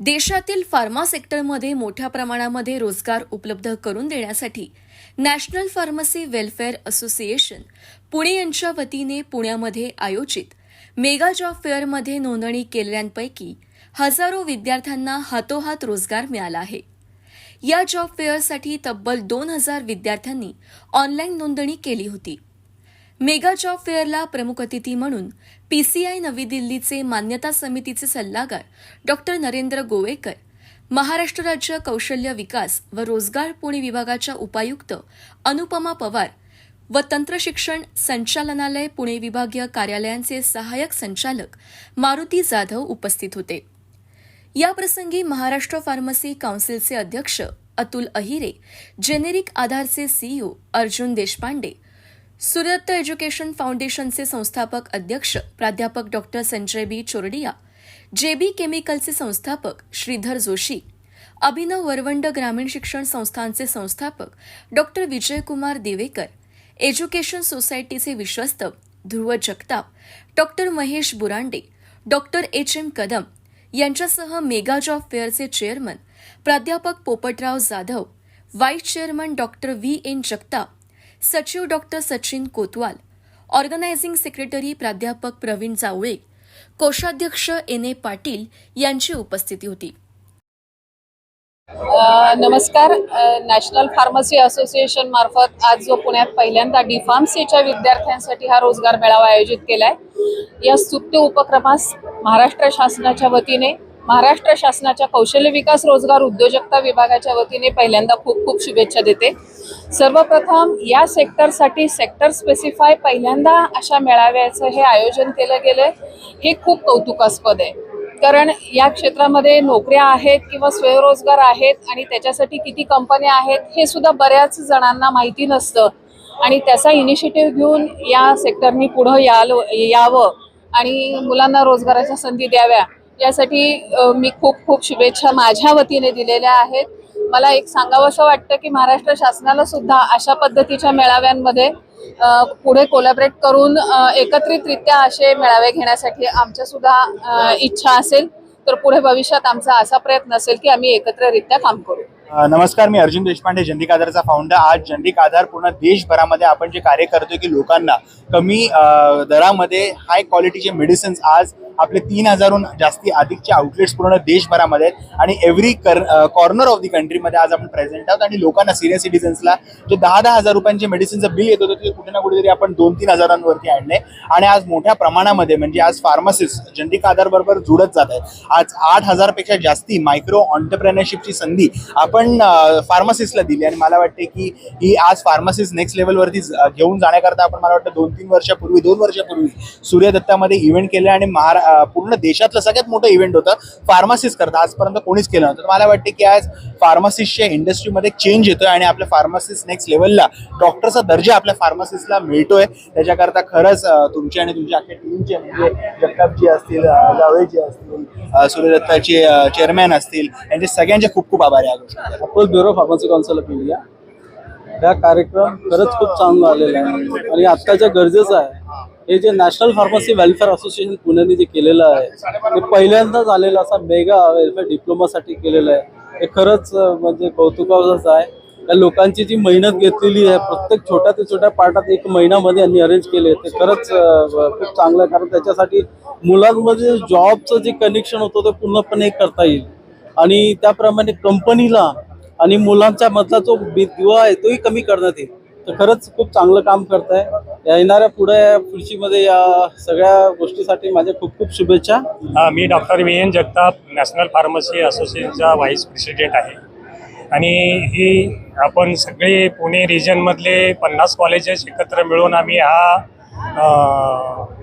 देशातील फार्मा सेक्टरमध्ये मोठ्या प्रमाणामध्ये रोजगार उपलब्ध करून देण्यासाठी national pharmacy welfare association Pune यांच्या वतीने पुण्यामध्ये आयोजित मेगा जॉब फेअरमध्ये नोंदणी केलेल्यांपैकी हजारो विद्यार्थ्यांना हातोहात रोजगार मिळाला आहे. या जॉब फेअरसाठी तब्बल दोन हजार विद्यार्थ्यांनी ऑनलाईन नोंदणी केली होती. मेगा जॉब फेअरला प्रमुख अतिथी म्हणून पीसीआय नवी दिल्लीचे मान्यता समितीचे सल्लागार डॉक्टर नरेंद्र गोवेकर महाराष्ट्र राज्य कौशल्य विकास व रोजगार पुणे विभागाच्या उपायुक्त अनुपमा पवार व तंत्रशिक्षण संचालनालय पुणे विभागीय कार्यालयांचे सहाय्यक संचालक मारुती जाधव उपस्थित होते. याप्रसंगी महाराष्ट्र फार्मसी काउन्सिलचे अध्यक्ष अतुल अहिरे जेनेरिक आधारचे सीईओ अर्जुन देशपांडे सूर्यदत्त एज्युकेशन फाउंडेशनचे संस्थापक अध्यक्ष प्राध्यापक doctor Sanjay B. Chordiya JB केमिकलचे संस्थापक श्रीधर जोशी अभिनव वरवंड ग्रामीण शिक्षण संस्थांचे संस्थापक डॉक्टर विजयकुमार दिवेकर एज्युकेशन सोसायटीचे विश्वस्त Dhruv Jagtap doctor Mahesh Burande doctor H. M. Kadam यांच्यासह मेगा जॉब फेअरचे चेअरमन प्राध्यापक Popatrao Jadhav vice chairman doctor V. N. Jagtap सचिव doctor Sachin Kotwal organising secretary प्राध्यापक प्रवीण जावळे कोषाध्यक्ष एन ए पाटील यांची उपस्थिती होती. नमस्कार. नॅशनल फार्मसी असोसिएशन मार्फत आज जो पुण्यात पहिल्यांदा डीफार्मसीच्या विद्यार्थ्यांसाठी हा रोजगार मेळावा आयोजित केलाय या स्तुत्य उपक्रमास महाराष्ट्र शासनाच्या वतीने महाराष्ट्र शासनाच्या कौशल्य विकास रोजगार उद्योजकता विभागाच्या वतीने पहिल्यांदा खूप खूप शुभेच्छा देते. सर्वप्रथम या सेक्टरसाठी सेक्टर स्पेसिफाय पहिल्यांदा अशा मेळाव्याचं हे आयोजन केलं गेलं हे खूप कौतुकास्पद आहे. कारण या क्षेत्रामध्ये नोकऱ्या आहेत किंवा स्वयंरोजगार आहेत आणि त्याच्यासाठी किती कंपन्या आहेत हे सुद्धा बऱ्याच जणांना माहिती नसतं. आणि त्याचा इनिशिएटिव्ह घेऊन या सेक्टरनी पुढं याल यावं आणि मुलांना रोजगाराच्या संधी द्याव्या. यासाठी मी खूप खूप शुभेच्छा माझ्या वतीने दिलेल्या आहेत. मला एक सांगावं असं वाटतं की महाराष्ट्र शासनाला सुद्धा अशा पद्धतीच्या मेळाव्यांमध्ये पुढे कोलॅबरेट करून एकत्रितरित्या असे मेळावे घेण्यासाठी आमच्या सुद्धा इच्छा असेल तर पुढे भविष्यात आमचा असा प्रयत्न असेल की आम्ही एकत्ररित्या काम करू. नमस्कार मी अर्जुन देशपांडे जंडिक आधारचा फाउंडर आज जंडिक आधार पूर्ण देशभरामध्ये आपण जे कार्य करतोय की लोकांना कमी दरामध्ये हाय क्वालिटीचे मेडिसिन्स आज आपले तीन हजारहून जास्ती अधिकचे आउटलेट्स पूर्ण देशभरामध्ये आहेत. आणि एव्हरी कॉर्नर ऑफ दी कंट्रीमध्ये आज आपण प्रेझेंट आहोत. आणि लोकांना सिनियर सिटीजन्सला जे दहा दहा हजार रुपयांचे मेडिसिनचं बिल येत होतं ते कुठे ना कुठेतरी आपण दोन तीन हजारांवरती आणले. आणि आज मोठ्या प्रमाणामध्ये म्हणजे आज फार्मासिस्ट जंडिक आधार बरोबर जुळत जात आहेत. आज आठ हजारपेक्षा जास्ती मायक्रो ऑन्टरप्रेनरशिपची संधी आपण फार्मासिस्टला दिली. आणि मला वाटते की ही आज फार्मासिस्ट नेक्स्ट लेवलवरती घेऊन जाण्याकरता आपण मला वाटतं दोन तीन वर्षापूर्वी दोन वर्षापूर्वी सूर्यदत्तामध्ये इव्हेंट केले आणि महारा पूर्ण देशातलं सगळ्यात मोठं इव्हेंट होतं फार्मासिस्ट करता. आजपर्यंत कोणीच केलं नव्हतं. मला वाटते की आज फार्मासिस्टच्या इंडस्ट्रीमध्ये चेंज येतोय आणि आपल्या फार्मासिस्ट नेक्स्ट लेवलला डॉक्टरचा दर्जा आपल्या फार्मासिस्टला मिळतोय. त्याच्याकरता खरंच तुमची आणि तुमच्या अख्ख्या टीमचे म्हणजे जगतापजी असतील अं, जावळेजी असतील सूर्यदत्ताचे चेअरमॅन असतील यांचे सगळ्यांचे खूप खूप आभार आहे या गोष्टी अपोल bureau pharmacy council of India. हा कार्यक्रम खरंच खूप चांगला आलेला आहे. आणि आत्ताच्या गरजेचं आहे. हे जे नॅशनल फार्मसी वेलफेअर असोसिएशन पुण्याने जे केलेलं आहे ते पहिल्यांदाच आलेलं असा मेगा वेलफेअर डिप्लोमासाठी केलेलं आहे. हे खरंच म्हणजे कौतुकाचं आहे. त्या लोकांची जी मेहनत घेतलेली आहे प्रत्येक छोट्या ते छोट्या पार्टात एक महिन्यामध्ये यांनी अरेंज केले ते खरंच खूप चांगलं आहे. कारण त्याच्यासाठी मुलांमध्ये जॉबचं जे कनेक्शन होतं ते पूर्णपणे करता येईल. आणि त्याप्रमाणे कंपनीला आणि मुलांच्या मधला जो दिवा आहे तोही कमी करण्यात येईल. तर खरंच खूप चांगलं काम करताय. आहे येणाऱ्या पुढे पुढचीमध्ये या सगळ्या गोष्टीसाठी माझ्या खूप खूप शुभेच्छा. मी doctor V. N. Jagtap national pharmacy असोसिएशनचा vice president आहे. आणि ही आपण सगळे पुणे रिजनमधले पन्नास कॉलेजेस एकत्र मिळून आम्ही हा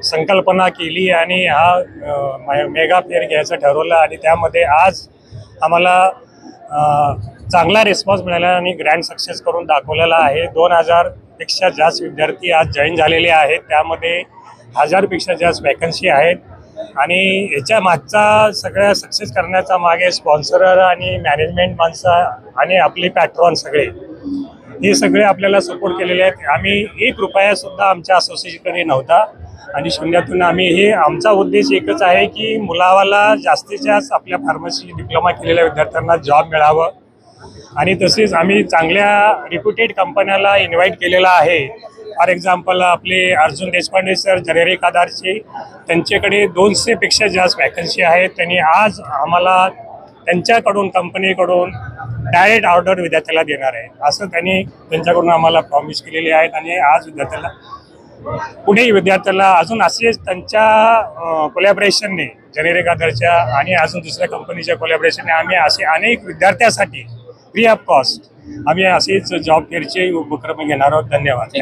संकल्पना केली आणि हा मेगा फेअर घ्यायचं ठरवलं आणि त्यामध्ये आज आम्हाला चांगला रिस्पॉन्स मिळाला आणि ग्रँड सक्सेस करून दाखवलेला आहे. दोन हजारपेक्षा जास्त विद्यार्थी आज जॉईन झालेले आहेत. त्यामध्ये हजारपेक्षा जास्त वॅकन्सी आहेत. आणि ह्याच्या मागचा सगळ्या सक्सेस करण्याचा मागे स्पॉन्सरर आणि मॅनेजमेंट माणसं आणि आपले पॅट्रॉन सगळे हे सगळे आपल्याला सपोर्ट केलेले आहेत. आम्ही एक रुपयासुद्धा आमच्या असोसिएशनकडे नव्हता. आणि शून्यातून आम्ही हे आमचा उद्देश एकच आहे की मुलावाला जास्तीत जास्त आपल्या फार्मसी डिप्लोमा केलेल्या विद्यार्थ्यांना जॉब मिळावं. आणि तसेच आम्ही चांगल्या रिप्युटेड कंपन्याला इन्व्हाइट केलेला आहे. फॉर एक्झाम्पल आपले अर्जुन देशपांडे सर जनेरिक आधारचे त्यांच्याकडे दोनशेपेक्षा जास्त वॅकन्सी आहेत त्यांनी आज आम्हाला त्यांच्याकडून कंपनीकडून डायरेक्ट ऑर्डर विद्यार्थ्याला देणार आहे. असं त्यांनी त्यांच्याकडून आम्हाला प्रॉमिस केलेली आहेत आणि आज विद्यार्थ्याला कुठेही विद्यार्थ्याला अजून असेच त्यांच्या कोलॅबरेशनने जेनेरिक आधारच्या आणि अजून दुसऱ्या कंपनीच्या कोलॅबरेशनने आम्ही असे अनेक विद्यार्थ्यासाठी फ्री ऑफ कॉस्ट आम्ही असेच जॉब फेअरचे उपक्रम घेणार आहोत. धन्यवाद.